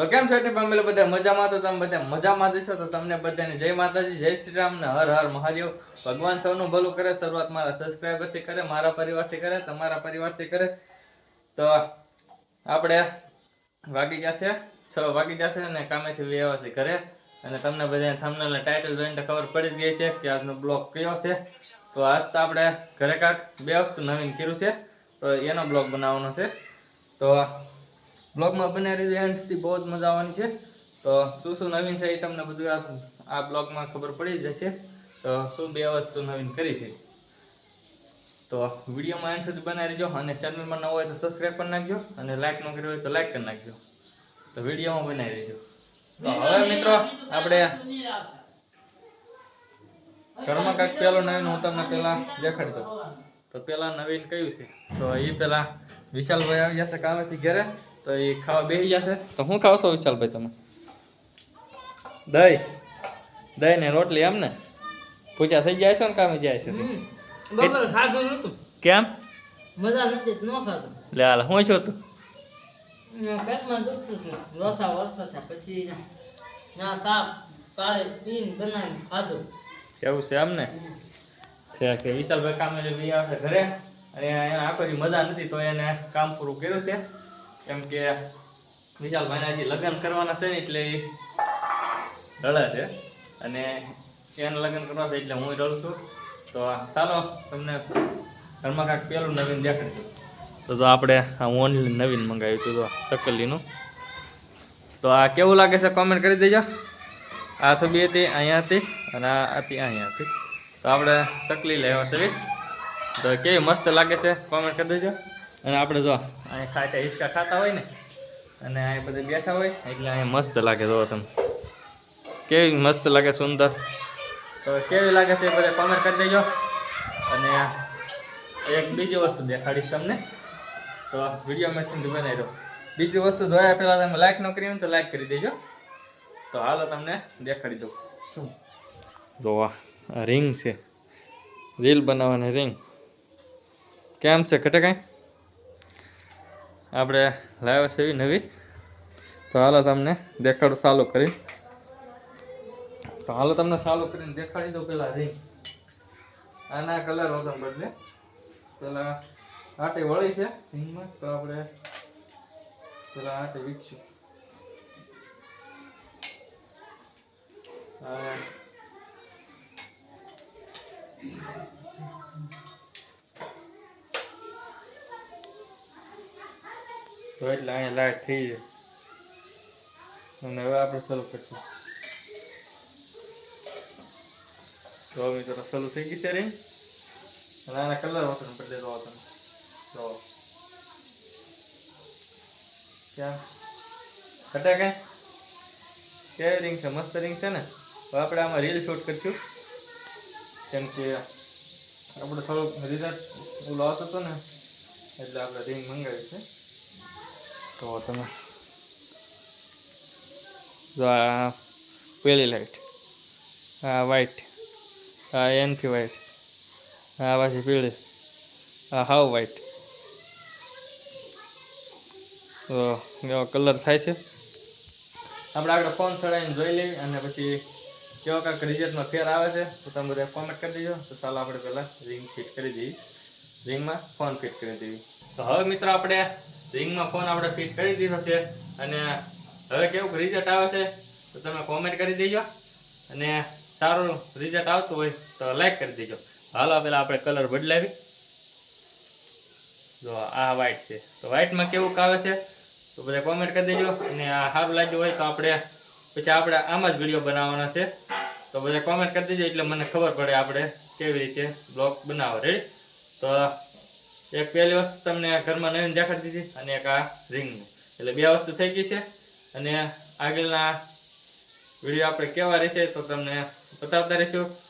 તો કેમ છો એટલે પામેલા બધા મજામાં? તો તમે બધા મજામાં જ છો? તો તમને બધાને જય માતાજી, જય શ્રી રામ ને હર હર મહાદેવ. ભગવાન સૌનું ભલું કરે, શરૂઆત મારા સબસ્ક્રાઈબરથી કરે, મારા પરિવારથી કરે, તમારા પરિવારથી કરે. તો આપણે વાગી જશે છ વાગી જશે અને કામેથી વ્યવહાર છે ઘરે. અને તમને બધાને થમને ટાઇટલ જોઈને તો ખબર પડી જ ગઈ છે કે આજનો બ્લોગ કયો છે. તો આજ તો આપણે ઘરે કાંક બે વસ્તુ નવીન કર્યું છે. તો એનો બ્લોગ બનાવવાનો છે. તો બ્લોગમાં બનાવી સુધી બહુ જ મજા આવવાની છે. તો શું શું નવીન છે એ તમને બધું આ આ બ્લોગમાં ખબર પડી જશે. તો શું બે વસ્તુ નવીન કરી છે. તો વિડીયોમાં એન્ડ સુધી બનાવી રહેજો અને ચેનલમાં ન હોય તો સબસ્ક્રાઈબ કરી નાખજો અને લાઇક ન કર્યું હોય તો લાઇક કરી નાખજો. તો વિડીયોમાં બનાવી રહેજો તો હવે મિત્રો આપણે ઘરમાં કાંઈક પહેલો નવીન હું તમને પહેલા દેખાડતો તો પેલા નવીન કયું છે? તો એ પેલા વિશાલભાઈ આવી જશે કામેથી ઘરે. તો એ ખાવા બેસી જશે? તો શું ખાવ છો? વિશાલભાઈ તમે. દહીં. દહીં ને રોટલી એમ ને પૂજા થઈ જાય છે ને કામે જાય છે. કેમ? મજા નથી ન ખાધું. લે હાલ હું છું તું પેટમાં દુખતું હતું લોસા પછી ના સાપ કાળે પીને બનાવી ખાધું. એવું છે એમ ને છે કે વિશાલભાઈ કામે લઈ આવશે ઘરે અને આખો મજા નથી તો એને કામ પૂરું કર્યું છે. કેમ કે વિશાલભાઈને હજી લગ્ન કરવાના છે ને એટલે એ રડે છે. અને એને લગ્ન કરવા છે એટલે હું રડું છું. તો ચાલો, તમને ઘરમાં કાંઈક પેલું નવીન દેખાડી દઉં તો જો આપણે આ ઓનલાઈન નવીન મંગાવ્યું હતું તો સકલીનું તો આ કેવું લાગે છે કોમેન્ટ કરી દેજો. આ છબી હતી, અહીંયા હતી, અને આ હતી, અહીંયા હતી. તો આપણે સકલી લેવા છે. તો કેવી મસ્ત લાગે છે કોમેન્ટ કરી દેજો. અને આપણે જો અહીંયા ખાટા હિસકા ખાતા હોય ને અને અહીંયા બધા બેઠા હોય એટલે અહીંયા મસ્ત લાગે જો તમે. કેવી મસ્ત લાગે સુંદર? તો કેવી લાગે છે એ બધા કોમેન્ટ કરી દેજો. અને એક બીજી વસ્તુ દેખાડીશ તમને. તો વીડિયો મેં બનાવી દો બીજી વસ્તુ જોયા પહેલાં તમે લાઈક ન કરી તો લાઈક કરી દેજો. તો હાલો તમને દેખાડી દઉં. શું? જોવા રિંગ છે. રીલ બનાવવાની રિંગ કેમ છે? ખટે કાંઈ? આપણે લાવ્યા છે એવી નવી. તો હાલો તમને દેખાડું ચાલુ કરી તો હાલો તમને ચાલુ કરીને દેખાડી દઉં પેલા રિંગ આના કલર હોતા બદલે. પેલા આટે વળી છે રિંગમાં તો આપણે પેલા આટે વીકશું આ તો એટલે અહીંયા લાઈટ થઈ જાય અને હવે આપણે શરૂ કરીશું. તો મિત્રો સલુ થઈ ગઈ છે રિંગ અને આના કલર વતન બદલે દો તમે તો ક્યાં ઘટે કે કેવી રિંગ છે? મસ્ત રિંગ છે ને? હવે આપણે આમાં રીલ શૂટ કરીશું. કેમ કે આપણે થોડુંક રિઝલ્ટ ઓલો આવતો હતો ને, એટલે આપણે રિંગ મંગાવી છે. તો તમે પેલી લાઈટ આ વ્હાઈટ આ એનથી વ્હાઈટ આ પાછી પીળી, આ હાવ વ્હાઈટ તો એવો કલર થાય છે. આપણે આગળ ફોન ચડાવીને જોઈ લઈએ અને પછી કેવો કાંઈક રિઝલ્ટમાં ફેર આવે છે, તો તમે બધા કોમેન્ટ કરી દેજો. તો ચાલો આપણે પહેલાં રિંગ ફિટ કરી દઈએ. રિંગમાં ફોન ફિટ કરી દઈએ. તો હવે મિત્રો આપણે રિંગમાં ફોન આપણે ફિટ કરી દીધો છે અને હવે કેવું રિઝલ્ટ આવે છે, તો તમે કોમેન્ટ કરી દેજો અને સારું રિઝલ્ટ આવતું હોય તો લાઈક કરી દેજો. હાલો પહેલાં આપણે કલર બદલાવી. જો, આ વ્હાઈટ છે. તો વ્હાઈટમાં કેવું આવે છે? તો બધા કોમેન્ટ કરી દેજો અને આ સારું લાગ્યું હોય તો આપણે, પછી આપણે આમાં જ વીડિયો બનાવવાના છે. તો બધા કોમેન્ટ કરી દેજો એટલે મને ખબર પડે આપણે કેવી રીતે બ્લોગ બનાવો. રેડી તો એક પહેલી વસ્તુ તમને ઘરમાં નવીન દેખાડી દીધી અને એક આ રિંગનું એટલે બે વસ્તુ થઈ ગઈ છે. અને આગળના વીડિયો આપણે કેવા રહેશે તો તમને બતાવતા રહીશું.